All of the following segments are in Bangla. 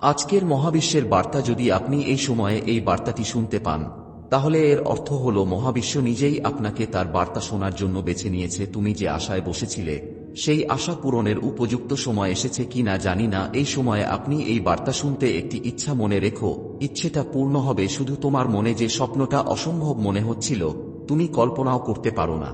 আজকের মহাবিশ্বের বার্তা যদি আপনি এই সময়ে এই বার্তাটি শুনতে পান, তাহলে এর অর্থ হল মহাবিশ্ব নিজেই আপনাকে তার বার্তা শোনার জন্য বেছে নিয়েছে। তুমি যে আশায় বসেছিলে, সেই আশা পূরণের উপযুক্ত সময় এসেছে কি না জানি না। এই সময়ে আপনি এই বার্তা শুনতে একটি ইচ্ছা মনে রেখো। ইচ্ছেটা পূর্ণ হবে শুধু তোমার মনে যে স্বপ্নটা অসম্ভব মনে হচ্ছিল, তুমি কল্পনাও করতে পারো না।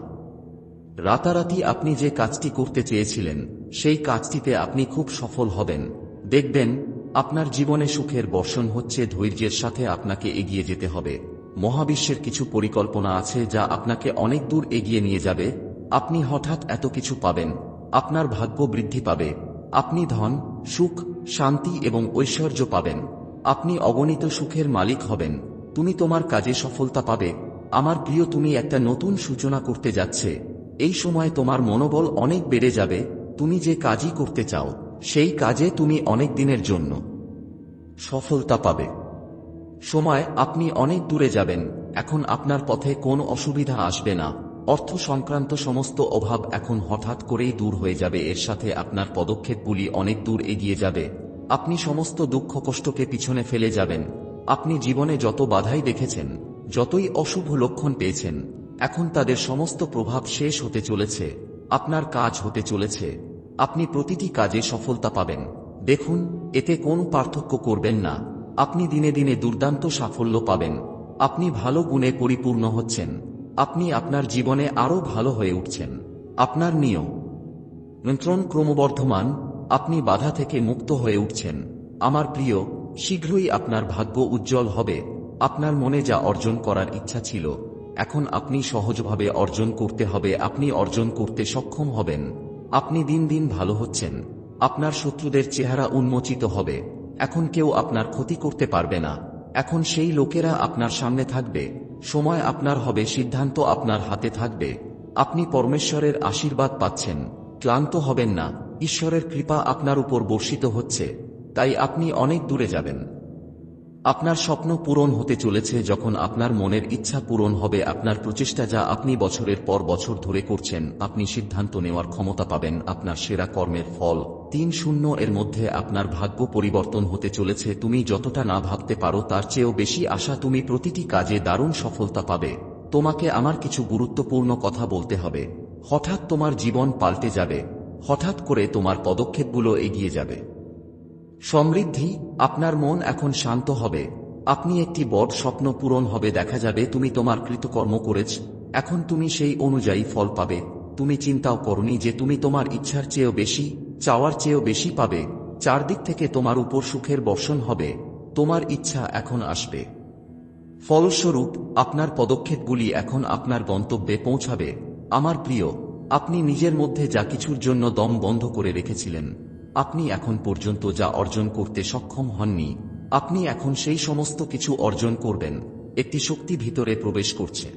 রাতারাতি আপনি যে কাজটি করতে চেয়েছিলেন, সেই কাজটিতে আপনি খুব সফল হবেন। দেখবেন আপনার জীবনে সুখের বর্ষণ হচ্ছে, ধৈর্যের সাথে আপনাকে এগিয়ে যেতে হবে। মহাবিশ্বের কিছু পরিকল্পনা আছে যা আপনাকে অনেক দূর এগিয়ে নিয়ে যাবে। আপনি হঠাৎ এত কিছু পাবেন। আপনার ভাগ্য বৃদ্ধি পাবে। আপনি ধন, সুখ, শান্তি এবং ঐশ্বর্য পাবেন। আপনি অগণিত সুখের মালিক হবেন। তুমি তোমার কাজে সফলতা পাবে। আমার প্রিয়, তুমি একটা নতুন সূচনা করতে যাচ্ছে। এই সময় তোমার মনোবল অনেক বেড়ে যাবে। তুমি যে কাজই করতে চাও সেই কাজে তুমি অনেক দিনের জন্য সফলতা পাবে। সময়, আপনি অনেক দূরে যাবেন। এখন আপনার পথে কোনো অসুবিধা আসবে না। অর্থ সংক্রান্ত সমস্ত অভাব এখন হঠাৎ করেই দূর হয়ে যাবে। এর সাথে আপনার পদক্ষেপগুলি অনেক দূর এগিয়ে যাবে। আপনি সমস্ত দুঃখ কষ্টকে পিছনে ফেলে যাবেন। আপনি জীবনে যত বাধাই দেখেছেন, যতই অশুভ লক্ষণ পেয়েছেন, এখন তাদের সমস্ত প্রভাব শেষ হতে চলেছে। আপনার কাজ হতে চলেছে। আপনি প্রতিটি কাজে সফলতা পাবেন। দেখুন, এতে কোন পার্থক্য করবেন না। আপনি দিনে দিনে দুর্দান্ত সাফল্য পাবেন। আপনি ভালো গুণে পরিপূর্ণ হচ্ছেন। আপনি আপনার জীবনে আরও ভালো হয়ে উঠছেন। আপনার নিয়ম, নিয়ন্ত্রণ ক্রমবর্ধমান, আপনি বাধা থেকে মুক্ত হয়ে উঠছেন। আমার প্রিয়, শীঘ্রই আপনার ভাগ্য উজ্জ্বল হবে। আপনার মনে যা অর্জন করার ইচ্ছা ছিল, এখন আপনি সহজভাবে অর্জন করতে হবে। আপনি অর্জন করতে সক্ষম হবেন। আপনি দিন দিন ভালো হচ্ছেন। আপনার শত্রুদের চেহারা উন্মোচিত হবে। এখন কেউ আপনার ক্ষতি করতে পারবে না। এখন সেই লোকেরা আপনার সামনে থাকবে। সময় আপনার হবে, সিদ্ধান্ত আপনার হাতে থাকবে। আপনি পরমেশ্বরের আশীর্বাদ পাচ্ছেন। ক্লান্ত হবেন না। ঈশ্বরের কৃপা আপনার উপর বর্ষিত হচ্ছে। তাই আপনি অনেক দূরে যাবেন। আপনার স্বপ্ন পূরণ হতে চলেছে যখন আপনার মনের ইচ্ছা পূরণ হবে। আপনার প্রচেষ্টা যা আপনি বছরের পর বছর ধরে করছেন, আপনি সিদ্ধান্ত নেওয়ার ক্ষমতা পাবেন। আপনার সেরা কর্মের ফল তিন শূন্য এর মধ্যে আপনার ভাগ্য পরিবর্তন হতে চলেছে। তুমি যতটা না ভাবতে পারো, তার চেয়েও বেশি আশা তুমি প্রতিটি কাজে দারুণ সফলতা পাবে। তোমাকে আমার কিছু গুরুত্বপূর্ণ কথা বলতে হবে। হঠাৎ তোমার জীবন পাল্টে যাবে। হঠাৎ করে তোমার পদক্ষেপগুলো এগিয়ে যাবে। সমৃদ্ধি, আপনার মন এখন শান্ত হবে। আপনি একটি বড় স্বপ্ন পূরণ হবে, দেখা যাবে তুমি তোমার কৃতকর্ম করেছ, এখন তুমি সেই অনুযায়ী ফল পাবে। তুমি চিন্তাও করনি যে তুমি তোমার ইচ্ছার চেয়েও বেশি, চাওয়ার চেয়েও বেশি পাবে। চারদিক থেকে তোমার উপর সুখের বর্ষণ হবে, তোমার ইচ্ছা এখন আসবে। ফলস্বরূপ, আপনার পদক্ষেপগুলি এখন আপনার গন্তব্যে পৌঁছাবে। আমার প্রিয়, আপনি নিজের মধ্যে যা কিছুর জন্য দম বন্ধ করে রেখেছিলেন আপনি এখন পর্যন্ত যা অর্জন করতে সক্ষম হননি, আপনি এখন সেই সমস্ত কিছু অর্জন করবেন, একটি শক্তি ভিতরে প্রবেশ করছে।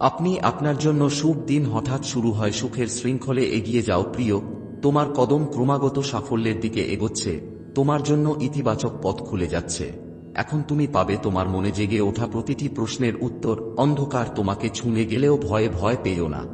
আপনি আপনার জন্য সুখ দিন হঠাৎ শুরু হয়, সুখের শৃঙ্খলে এগিয়ে যাও প্রিয়, তোমার কদম ক্রমাগত সাফল্যের দিকে এগোচ্ছে, তোমার জন্য ইতিবাচক পথ খুলে যাচ্ছে। এখন তুমি পাবে তোমার মনে জেগে ওঠা প্রতিটি প্রশ্নের উত্তর, অন্ধকার তোমাকে ছুঁয়ে গেলেও ভয়ে ভয় পেও না।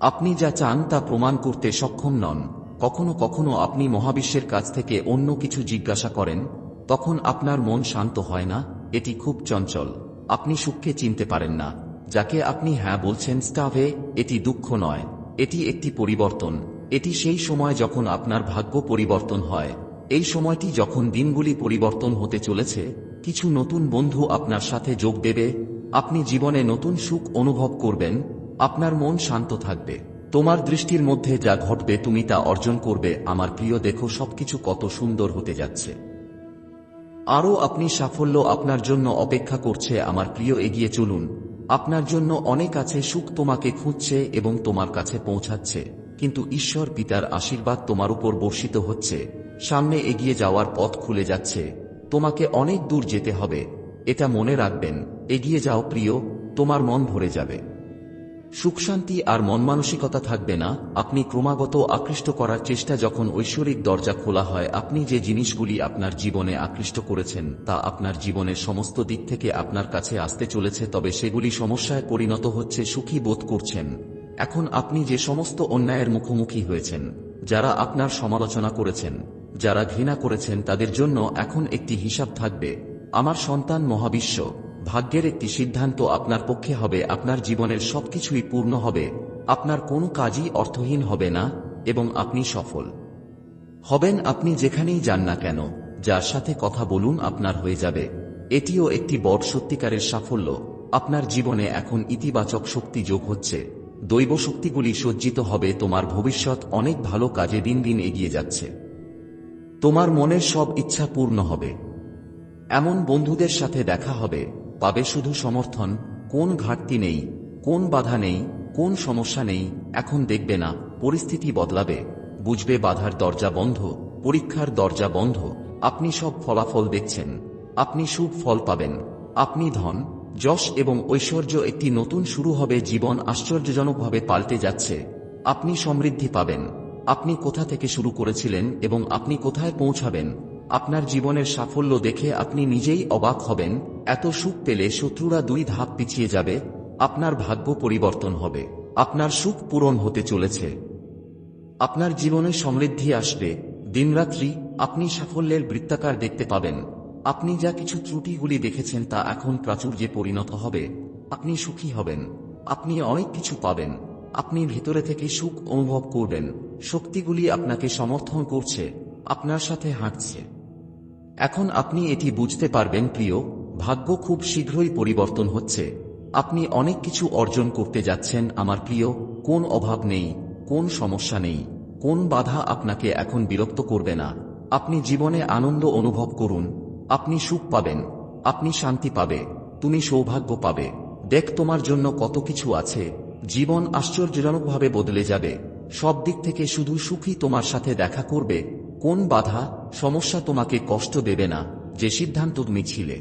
আপনি যা চান তা প্রমাণ করতে সক্ষম নন। কখনো কখনো আপনি মহাবিশ্বের কাছ থেকে অন্য কিছু জিজ্ঞাসা করেন, তখন আপনার মন শান্ত হয় না, এটি খুব চঞ্চল। আপনি সুখকে চিনতে পারেন না, যাকে আপনি হ্যাঁ বলছেন, স্টাভে, এটি দুঃখ নয়, এটি একটি পরিবর্তন। এটি সেই সময় যখন আপনার ভাগ্য পরিবর্তন হয়। এই সময়টি যখন দিনগুলি পরিবর্তন হতে চলেছে, কিছু নতুন বন্ধু আপনার সাথে যোগ দেবে, আপনি জীবনে নতুন সুখ অনুভব করবেন, আপনার মন শান্ত থাকবে। তোমার দৃষ্টির মধ্যে যা ঘটবে তুমি তা অর্জন করবে, আমার প্রিয়, দেখো সবকিছু কত সুন্দর হতে যাচ্ছে। আরও আপনি সাফল্য আপনার জন্য অপেক্ষা করছে, আমার প্রিয়, এগিয়ে চলুন। আপনার জন্য অনেক আছে, সুখ তোমাকে খুঁজছে এবং তোমার কাছে পৌঁছাচ্ছে। কিন্তু ঈশ্বর পিতার আশীর্বাদ তোমার উপর বর্ষিত হচ্ছে। সামনে এগিয়ে যাওয়ার পথ খুলে যাচ্ছে। তোমাকে অনেক দূর যেতে হবে। এটা মনে রাখবেন। এগিয়ে যাও প্রিয়, তোমার মন ভরে যাবে। সুখ শান্তি আর মন মানসিকতা থাকবে না, আপনি ক্রমাগত আকৃষ্ট করার চেষ্টা যখন ঐশ্বরিক দরজা খোলা হয়, আপনি যে জিনিসগুলি আপনার জীবনে আকৃষ্ট করেছেন, তা আপনার জীবনের সমস্ত দিক থেকে আপনার কাছে আসতে চলেছে, তবে সেগুলি সমস্যায় পরিণত হচ্ছে, সুখী বোধ করছেন। এখন আপনি যে সমস্ত অন্যায়ের মুখোমুখি হয়েছেন, যারা আপনার সমালোচনা করেছেন, যারা ঘৃণা করেছেন, তাদের জন্য এখন একটি হিসাব থাকবে, আমার সন্তান মহাবিশ্ব। ভাগ্যের একটি সিদ্ধান্ত আপনার পক্ষে হবে, আপনার জীবনের সবকিছুই পূর্ণ হবে, আপনার কোনো কাজই অর্থহীন হবে না, এবং আপনি সফল। হবেন আপনি যেখানেই যান না কেন, যার সাথে কথা বলুন আপনার হয়ে যাবে। এটিও একটি বড় সত্যিকারের সাফল্য। আপনার জীবনে এখন ইতিবাচক শক্তি যোগ হচ্ছে। দৈব শক্তিগুলি সজ্জিত হবে, তোমার ভবিষ্যৎ অনেক ভালো কাজে দিন দিন এগিয়ে যাচ্ছে। তোমার মনের সব ইচ্ছা পূর্ণ হবে। এমন বন্ধুদের সাথে দেখা হবে। পাবে শুধু সমর্থন, কোন ঘাটতি নেই, কোন বাধা নেই, কোন সমস্যা নেই, এখন দেখবে না, পরিস্থিতি বদলাবে। বুঝবে বাধার দরজা বন্ধ, পরীক্ষার দরজা বন্ধ। আপনি সব ফলাফল দেখছেন, আপনি শুভ ফল পাবেন। আপনি ধন, যশ এবং ঐশ্বর্য একটি নতুন শুরু হবে, জীবন আশ্চর্যজনকভাবে পাল্টে যাচ্ছে। আপনি সমৃদ্ধি পাবেন। আপনি কোথা থেকে শুরু করেছিলেন এবং আপনি কোথায় পৌঁছাবেন? আপনার জীবনের সাফল্য দেখে আপনি নিজেই অবাক হবেন, এত সুখ পেলে শত্রুরা দুই ধাপ পিছিয়ে যাবে, আপনার ভাগ্য পরিবর্তন হবে, আপনার সুখ পূরণ হতে চলেছে। আপনার জীবনে সমৃদ্ধি আসবে, দিনরাত্রি আপনি সাফল্যের বৃত্তাকার দেখতে পাবেন, আপনি যা কিছু ত্রুটিগুলি দেখেছেন তা এখন প্রাচুর্যে পরিণত হবে, আপনি সুখী হবেন, আপনি অনেক কিছু পাবেন, আপনি ভেতরে থেকে সুখ অনুভব করবেন, শক্তিগুলি আপনাকে সমর্থন করছে, আপনার সাথে হাঁটছে। এখন আপনি এটি বুঝতে পারবেন, প্রিয়। ভাগ্য খুব শীঘ্রই পরিবর্তন হচ্ছে। আপনি অনেক কিছু অর্জন করতে যাচ্ছেন, আমার প্রিয়। কোন অভাব নেই, কোন সমস্যা নেই। কোন বাধা আপনাকে এখন বিরক্ত করবে না। আপনি জীবনে আনন্দ অনুভব করুন। আপনি সুখ পাবেন। আপনি শান্তি পাবে। তুমি সৌভাগ্য পাবে। দেখ, তোমার জন্য কত কিছু আছে। জীবন আশ্চর্যজনকভাবে বদলে যাবে। সব দিক থেকে শুধু সুখী তোমার সাথে দেখা করবে। কোন বাধা, সমস্যা তোমাকে কষ্ট দেবে না, যে সিদ্ধান্ত তুমি ছিলে।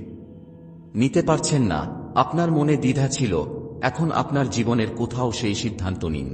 নিতে পারছেন না, আপনার মনে দ্বিধা ছিল, এখন আপনার জীবনের কোথাও সেই সিদ্ধান্ত নিন।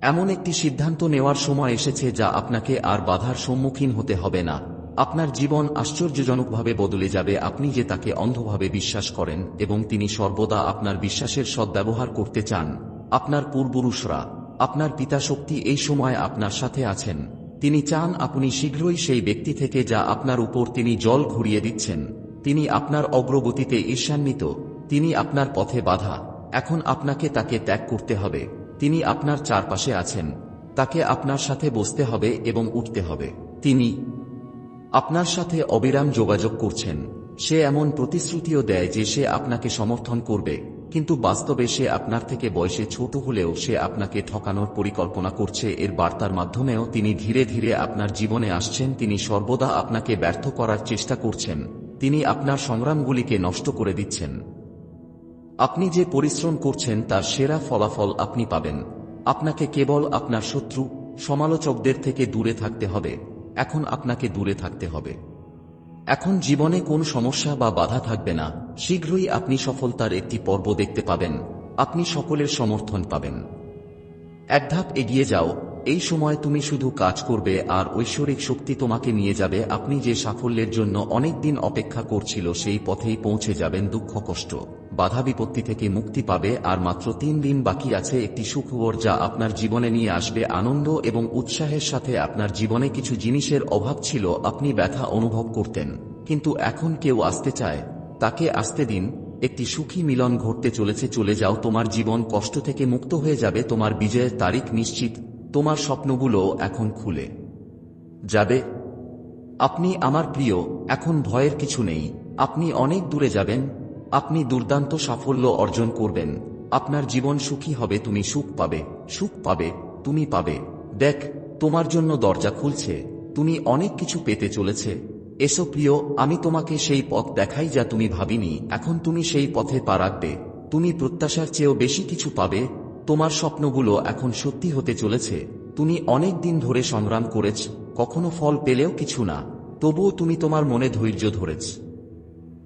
এমন একটি সিদ্ধান্ত নেওয়ার সময় এসেছে যা আপনাকে আর বাধার সম্মুখীন হতে হবে না। আপনার জীবন আশ্চর্যজনকভাবে বদলে যাবে, আপনি যে তাকে অন্ধভাবে বিশ্বাস করেন এবং তিনি সর্বদা আপনার বিশ্বাসের সদ্ব্যবহার করতে চান। আপনার পূর্বপুরুষরা, আপনার পিতা শক্তি এই সময় আপনার সাথে আছেন। তিনি চান আপনি শীঘ্রই সেই ব্যক্তি থেকে যা আপনার উপর তিনি জল ঘুরিয়ে দিচ্ছেন, তিনি আপনার অগ্রগতিতে ঈর্ষান্বিত, তিনি আপনার পথে বাধা, এখন আপনাকে তাকে ত্যাগ করতে হবে, তিনি আপনার চারপাশে আছেন, তাকে আপনার সাথে বসতে হবে এবং উঠতে হবে। তিনি আপনার সাথে অবিরাম যোগাযোগ করছেন, সে এমন প্রতিশ্রুতিও দেয় যে সে আপনাকে সমর্থন করবে। কিন্তু বাস্তবে সে আপনার থেকে বয়সে ছোট হলেও সে আপনাকে ঠকানোর পরিকল্পনা করছে। এর বার্তার মাধ্যমেও তিনি ধীরে ধীরে আপনার জীবনে আসছেন। তিনি সর্বদা আপনাকে ব্যর্থ করার চেষ্টা করছেন। তিনি আপনার সংগ্রামগুলিকে নষ্ট করে দিচ্ছেন। আপনি যে পরিশ্রম করছেন, তার সেরা ফলাফল আপনি পাবেন। আপনাকে কেবল আপনার শত্রু, সমালোচকদের থেকে দূরে থাকতে হবে। এখন আপনাকে দূরে থাকতে হবে। এখন জীবনে কোন সমস্যা বা বাধা থাকবে না। শীঘ্রই আপনি সফলতার একটি পর্ব দেখতে পাবেন। আপনি সকলের সমর্থন পাবেন। এক ধাপ এগিয়ে যাও। এই সময় তুমি শুধু কাজ করবে আর ঐশ্বরিক শক্তি তোমাকে নিয়ে যাবে। আপনি যে সাফল্যের জন্য অনেক দিন অপেক্ষা করছিল, সেই পথেই পৌঁছে যাবেন দুঃখ কষ্ট। বাধা বিপত্তি থেকে মুক্তি পাবে আর মাত্র তিন দিন বাকি আছে একটি সুখবর যা আপনার জীবনে নিয়ে আসবে আনন্দ এবং উৎসাহের সাথে আপনার জীবনে কিছু জিনিসের অভাব ছিল, আপনি ব্যথা অনুভব করতেন। কিন্তু এখন কেউ আসতে চায়। তাকে আসতে দিন, একটি সুখী মিলন ঘটতে চলেছে, চলে যাও, তোমার জীবন কষ্ট থেকে মুক্ত হয়ে যাবে, তোমার বিজয়ের তারিখ নিশ্চিত, তোমার স্বপ্নগুলো এখন খুলে যাবে। আপনি আমার প্রিয়, এখন ভয়ের কিছু নেই, আপনি অনেক দূরে যাবেন, আপনি দুর্দান্ত সাফল্য অর্জন করবেন, আপনার জীবন সুখী হবে, তুমি সুখ পাবে সুখ পাবে, তুমি পাবে। দেখ, তোমার জন্য দরজা খুলছে, তুমি অনেক কিছু পেতে চলেছে। এসো প্রিয়, আমি তোমাকে সেই পথ দেখাই যা তুমি ভাবিনি। এখন তুমি সেই পথে পা রাখবে। তুমি প্রত্যাশার চেয়েও বেশি কিছু পাবে। তোমার স্বপ্নগুলো এখন সত্যি হতে চলেছে। তুমি অনেক দিন ধরে সংগ্রাম করেছ, কখনো ফল পেলেও কিছু না। তবুও তুমি তোমার মনে ধৈর্য ধরেছ।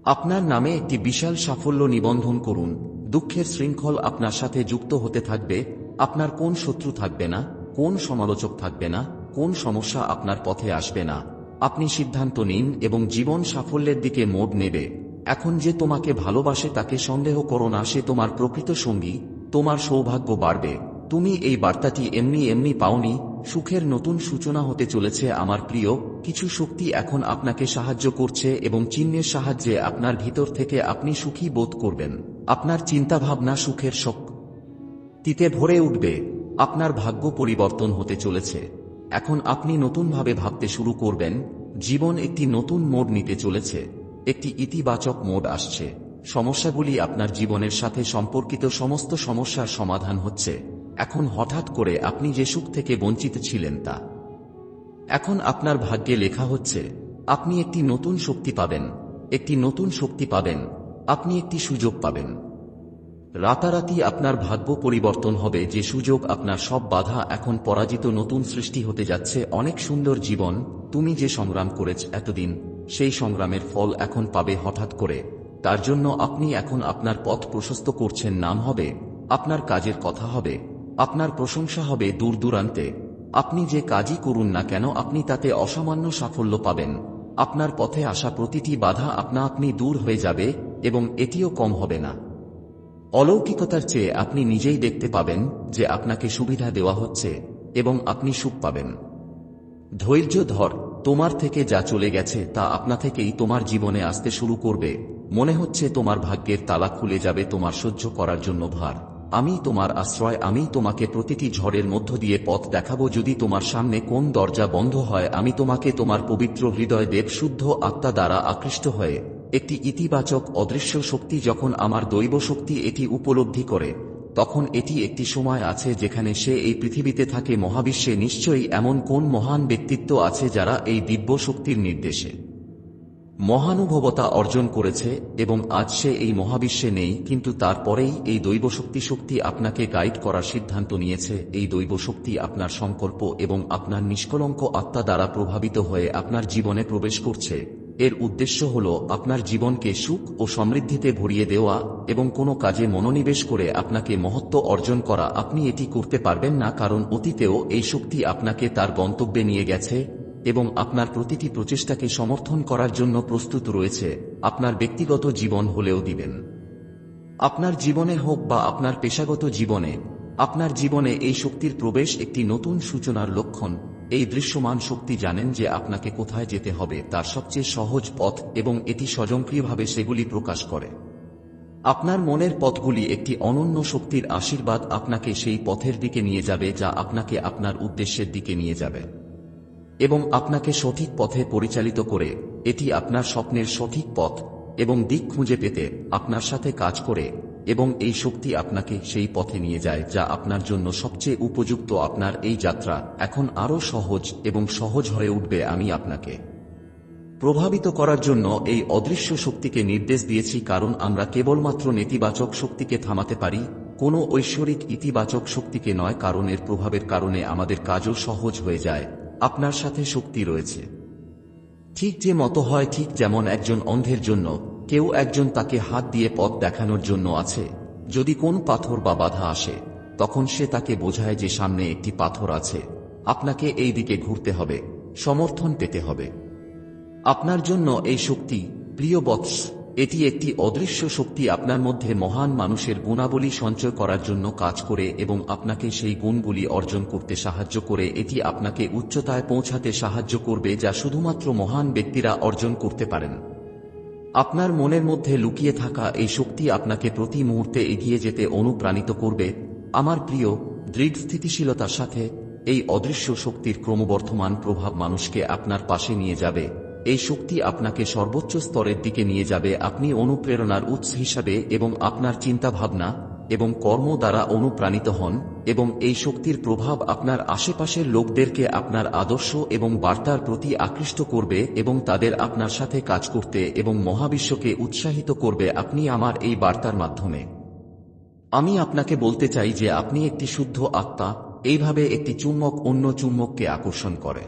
আপনার নামে একটি বিশাল সাফল্য নিবন্ধন করুন। দুঃখের শৃঙ্খল আপনার সাথে যুক্ত হতে থাকবে। আপনার কোন শত্রু থাকবে না, কোন সমালোচক থাকবে না, কোন সমস্যা আপনার পথে আসবে না। আপনি সিদ্ধান্ত নিন এবং জীবন সাফল্যের দিকে মোড় নেবে। এখন যে তোমাকে ভালোবাসে তাকে সন্দেহ করো না, সে তোমার প্রকৃত সঙ্গী, তোমার সৌভাগ্য বাড়বে। তুমি এই বার্তাটি এমনি এমনি পাওনি, সুখের নতুন সূচনা হতে চলেছে আমার প্রিয়, কিছু শক্তি এখন আপনাকে সাহায্য করছে এবং চিহ্নের সাহায্যে আপনার ভিতর থেকে আপনি সুখী বোধ করবেন। আপনার চিন্তাভাবনা সুখের শক্তিতে ভরে উঠবে, আপনার ভাগ্য পরিবর্তন হতে চলেছে। এখন আপনি নতুনভাবে ভাবতে শুরু করবেন, জীবন একটি নতুন মোড় নিতে চলেছে, একটি ইতিবাচক মোড আসছে। সমস্যাগুলি আপনার জীবনের সাথে সম্পর্কিত সমস্ত সমস্যার সমাধান হচ্ছে। এখন হঠাৎ করে আপনি যে সুখ থেকে বঞ্চিত ছিলেন তা। এখন আপনার ভাগ্যে লেখা হচ্ছে, আপনি একটি নতুন শক্তি পাবেন, একটি নতুন শক্তি পাবেন, আপনি একটি সুযোগ পাবেন। রাতারাতি আপনার ভাগ্য পরিবর্তন হবে, যে সুযোগ আপনার সব বাধা এখন পরাজিত নতুন সৃষ্টি হতে যাচ্ছে, অনেক সুন্দর জীবন তুমি যে সংগ্রাম করেছ এতদিন, সেই সংগ্রামের ফল এখন পাবে হঠাৎ করে। তার জন্য আপনি এখন আপনার পথ প্রশস্ত করছেন, নাম হবে, আপনার কাজের কথা হবে, আপনার প্রশংসা হবে দূর দূরান্তে। আপনি যে কাজই করুন না কেন, আপনি তাতে অসামান্য সাফল্য পাবেন। আপনার পথে আসা প্রতিটি বাধা আপনা আপনি দূর হয়ে যাবে এবং এটিও কম হবে না। অলৌকিকতার চেয়ে আপনি নিজেই দেখতে পাবেন যে আপনাকে সুবিধা দেওয়া হচ্ছে এবং আপনি সুখ পাবেন। ধৈর্য ধর, তোমার থেকে যা চলে গেছে তা আপনা থেকেই তোমার জীবনে আসতে শুরু করবে। মনে হচ্ছে তোমার ভাগ্যের তালা খুলে যাবে তোমার সহ্য করার জন্য ভার। আমি তোমার আশ্রয়, আমি তোমাকে প্রতিটি ঝড়ের মধ্য দিয়ে পথ দেখাবো। যদি তোমার সামনে কোন দরজা বন্ধ হয়, আমি তোমাকে তোমার পবিত্র হৃদয় দেব শুদ্ধ আত্মা দ্বারা আকৃষ্ট হয়ে। একটি ইতিবাচক অদৃশ্য শক্তি যখন আমার দৈব শক্তি এটি উপলব্ধি করে, তখন এটি একটি সময় আছে যেখানে সে এই পৃথিবীতে থাকে মহাবিশ্বে নিশ্চয়ই এমন কোন মহান ব্যক্তিত্ব আছে যারা এই দিব্য শক্তির নির্দেশে মহানুভবতা অর্জন করেছে এবং আজ সে এই মহাবিশ্বে নেই, কিন্তু তারপরেই এই দৈব শক্তি শক্তি আপনাকে গাইড করার সিদ্ধান্ত নিয়েছে। এই দৈব শক্তি আপনার সংকল্প এবং আপনার নিষ্কলঙ্ক আত্মা দ্বারা প্রভাবিত হয়ে আপনার জীবনে প্রবেশ করছে। এর উদ্দেশ্য হল আপনার জীবনকে সুখ ও সমৃদ্ধিতে ভরিয়ে দেওয়া এবং কোনো কাজে মনোনিবেশ করে আপনাকে মহত্ব অর্জন করা। আপনি এটি করতে পারবেন না, কারণ অতীতেও এই শক্তি আপনাকে তার গন্তব্যে নিয়ে গেছে এবং আপনার প্রতিটি প্রচেষ্টাকে সমর্থন করার জন্য প্রস্তুত রয়েছে। আপনার ব্যক্তিগত জীবন হলেও দিবেন। আপনার জীবনে হোক বা আপনার পেশাগত জীবনে, আপনার জীবনে এই শক্তির প্রবেশ একটি নতুন সূচনার লক্ষণ। এই দৃশ্যমান শক্তি জানেন যে আপনাকে কোথায় যেতে হবে, তার সবচেয়ে সহজ পথ, এবং এটি স্বয়ংক্রিয়ভাবে সেগুলি প্রকাশ করে। আপনার মনের পথগুলি একটি অনন্য শক্তির আশীর্বাদ আপনাকে সেই পথের দিকে নিয়ে যাবে যা আপনাকে আপনার উদ্দেশ্যের দিকে নিয়ে যাবে। এবং আপনাকে সঠিক পথে পরিচালিত করে, এটি আপনার স্বপ্নের সঠিক পথ, এবং দিক খুঁজে পেতে আপনার সাথে কাজ করে এবং এই শক্তি আপনাকে সেই পথে নিয়ে যায় যা আপনার জন্য সবচেয়ে উপযুক্ত আপনার এই যাত্রা। এখন আরও সহজ এবং সহজ হয়ে উঠবে আমি আপনাকে। প্রভাবিত করার জন্য এই অদৃশ্য শক্তিকে নির্দেশ দিয়েছি কারণ আমরা কেবলমাত্র নেতিবাচক শক্তিকে থামাতে পারি, কোনো ঐশ্বরিক ইতিবাচক শক্তিকে নয় কারণ এর প্রভাবের কারণে আমাদের কাজও সহজ হয়ে যায়। আপনার সাথে শক্তি রয়েছে। ঠিক যে মতো হয় ঠিক যেমন একজন অন্ধের জন্য। কেউ একজন তাকে হাত দিয়ে পথ দেখানোর জন্য আছে। যদি কোন পাথর বা বাধা আসে, তখন সে তাকে বোঝায় যে সামনে একটি পাথর আছে। আপনাকে এই দিকে ঘুরতে হবে, সমর্থন পেতে হবে। আপনার জন্য এই শক্তি, প্রিয় বৎস, এটি একটি অদৃশ্য শক্তি আপনার মধ্যে মহান মানুষের গুণাবলী সঞ্চয় করার জন্য কাজ করে এবং আপনাকে সেই গুণগুলি অর্জন করতে সাহায্য করে। এটি আপনাকে উচ্চতায় পৌঁছাতে সাহায্য করবে যা শুধুমাত্র মহান ব্যক্তিরা অর্জন করতে পারেন। আপনার মনের মধ্যে লুকিয়ে থাকা এই শক্তি আপনাকে প্রতি মুহূর্তে এগিয়ে যেতে অনুপ্রাণিত করবে। আমার প্রিয়, দৃঢ় স্থিতিশীলতার সাথে এই অদৃশ্য শক্তির ক্রমবর্ধমান প্রভাব মানুষকে আপনার পাশে নিয়ে যাবে। এই শক্তি আপনাকে সর্বোচ্চ স্তরের দিকে নিয়ে যাবে। আপনি অনুপ্রেরণার উৎস হিসাবে এবং আপনার চিন্তাভাবনা এবং কর্ম দ্বারা অনুপ্রাণিত হন, এবং এই শক্তির প্রভাব আপনার আশেপাশের লোকদেরকে আপনার আদর্শ এবং বার্তার প্রতি আকৃষ্ট করবে এবং তাদের আপনার সাথে কাজ করতে এবং মহাবিশ্বকে উৎসাহিত করবে। আপনি আমার এই বার্তার মাধ্যমে। আমি আপনাকে বলতে চাই যে আপনি একটি শুদ্ধ আত্মা, এইভাবে একটি চুম্বক অন্য চুম্বককে আকর্ষণ করে।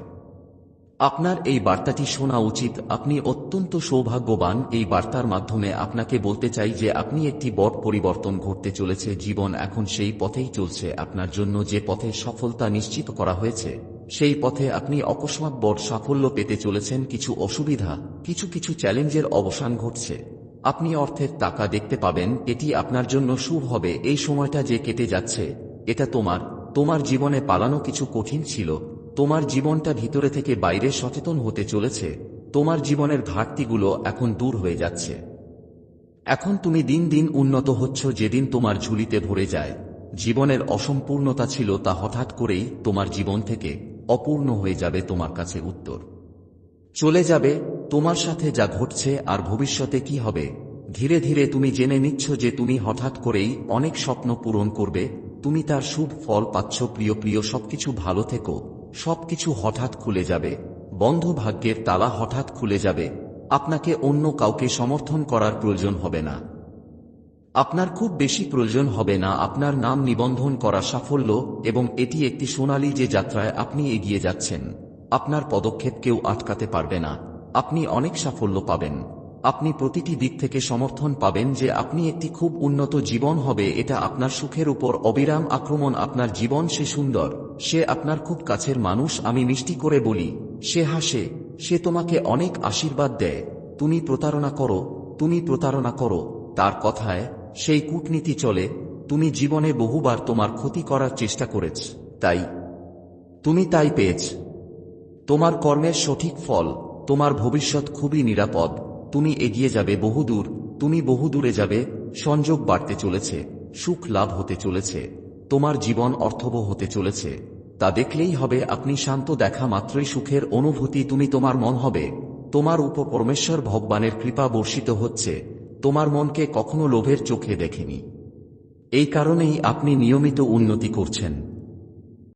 আপনার এই বার্তাটি শোনা উচিত। আপনি অত্যন্ত সৌভাগ্যবান এই বার্তার মাধ্যমে আপনাকে বলতে চাই যে আপনি একটি বড় পরিবর্তন ঘটতে চলেছে, জীবন এখন সেই পথেই চলছে। আপনার জন্য যে পথে সফলতা নিশ্চিত করা হয়েছে, সেই পথে আপনি অকস্মাৎ বড় সাফল্য পেতে চলেছেন। কিছু অসুবিধা, কিছু কিছু চ্যালেঞ্জের অবসান ঘটছে। আপনি অর্থের টাকা দেখতে পাবেন, এটি আপনার জন্য শুভ হবে। এই সময়টা যে কেটে যাচ্ছে, এটা তোমার তোমার জীবনে পালানো কিছু কঠিন ছিল। তোমার জীবনটা ভিতরে থেকে বাইরে সচেতন হতে চলেছে, তোমার জীবনের ঘাটতিগুলো এখন দূর হয়ে যাচ্ছে। এখন তুমি দিন দিন উন্নত হচ্ছ যেদিন তোমার ঝুলিতে ভরে যায়। জীবনের অসম্পূর্ণতা ছিল তা হঠাৎ করেই তোমার জীবন থেকে অপূর্ণ হয়ে যাবে তোমার কাছে উত্তর। চলে যাবে, তোমার সাথে যা ঘটছে আর ভবিষ্যতে কি হবে। ধীরে ধীরে তুমি জেনে নিচ্ছ যে তুমি হঠাৎ করেই অনেক স্বপ্ন পূরণ করবে, তুমি তার শুভ ফল পাচ্ছ, প্রিয় প্রিয়, সবকিছু ভালো থেকো। সবকিছু হঠাৎ খুলে যাবে। বন্ধ ভাগ্যের তালা হঠাৎ খুলে যাবে। আপনাকে অন্য কাউকে সমর্থন করার প্রয়োজন হবে না। আপনার খুব বেশি প্রয়োজন হবে না আপনার নাম নিবন্ধন করা সাফল্য এবং এটি একটি সোনালী যে যাত্রায় আপনি এগিয়ে যাচ্ছেন। আপনার পদক্ষেপ কেউ আটকাতে পারবে না। আপনি অনেক সাফল্য পাবেন। আপনি প্রতিটি দিক থেকে সমর্থন পাবেন যে আপনি একটি খুব উন্নত জীবন হবে, এটা আপনার সুখের উপর অবিরাম আক্রমণ, আপনার জীবন সে সুন্দর, সে আপনার খুব কাছের মানুষ, আমি মিষ্টি করে বলি, সে হাসে, সে তোমাকে অনেক আশীর্বাদ দেয়, তুমি প্রতারণা করো, তুমি প্রতারণা করো, তার কথায়, সেই কূটনীতি চলে, তুমি জীবনে বহুবার তোমার ক্ষতি করার চেষ্টা করেছ, তাই, তুমি তাই পেয়েছ, তোমার কর্মের সঠিক ফল, তোমার ভবিষ্যৎ খুবই নিরাপদ। তুমি এগিয়ে যাবে বহুদূর, তুমি বহুদূরে যাবে, সংযোগ বাড়তে চলেছে, সুখ লাভ হতে চলেছে, তোমার জীবন অর্থবহ হতে চলেছে, তা দেখলেই হবে আপনি শান্ত দেখা মাত্রই সুখের অনুভূতি তুমি তোমার মন হবে, তোমার উপর পরমেশ্বর ভগবানের কৃপা বর্ষিত হচ্ছে, তোমার মনকে কখনো লোভের চোখে দেখেনি। এই কারণেই আপনি নিয়মিত উন্নতি করছেন।